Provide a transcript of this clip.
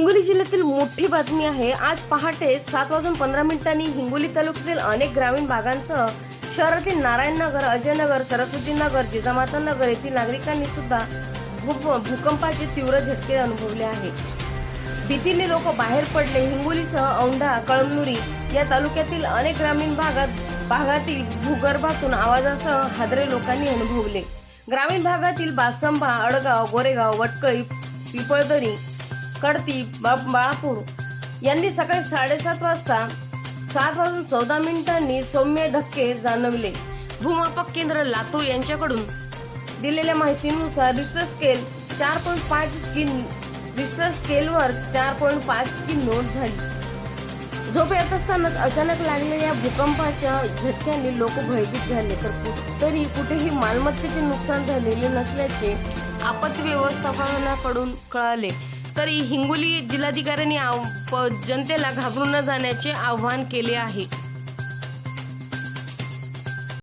हिंगोली जिल्ह्यातील मोठी बातमी आहे. आज पहाटे सात वाजून पंधरा मिनिटांनी हिंगोली तालुक्यातील अनेक ग्रामीण भागांसह शहरातील नारायणनगर अजयनगर सरस्वतीनगर जिजामाता नगर येथील नागरिकांनी सुद्धा भूकंपाचे तीव्र झटके अनुभवले आहे भीतीने लोक बाहेर पडले. हिंगोलीसह औंढा कळमनुरी या तालुक्यातील अनेक ग्रामीण भागात भागातील भूगर्भातून आवाजासह हादरे लोकांनी अनुभवले. ग्रामीण भागातील बासंबा अडगाव गोरेगाव वटकळी पिपळदरी कडती बा- बाळापूर यांनी सकाळी साडेसात वाजता सात वाजून चौदा मिनिटांनी सौम्य धक्के जाणवले. भूमापक केंद्र लातूर यांच्याकडून दिलेल्या माहितीनुसार रिस्टर स्केल चार पॉईंट पाच इतकी रिस्टर स्केलवर चार पॉईंट पाच इतकी नोंद झाली. झोप येत असतानाच अचानक लागलेल्या भूकंपाच्या झटक्याने लोक भयभीत झाले. तर तरी कुठेही मालमत्तेचे नुकसान झालेले नसल्याचे आपत्ती व्यवस्थापनाकडून कळाले. तरी हिंगोली जिल्हाधिकाऱ्यांनी आव- प- जनतेला घाबरून न जाण्याचे आवाहन केले आहे.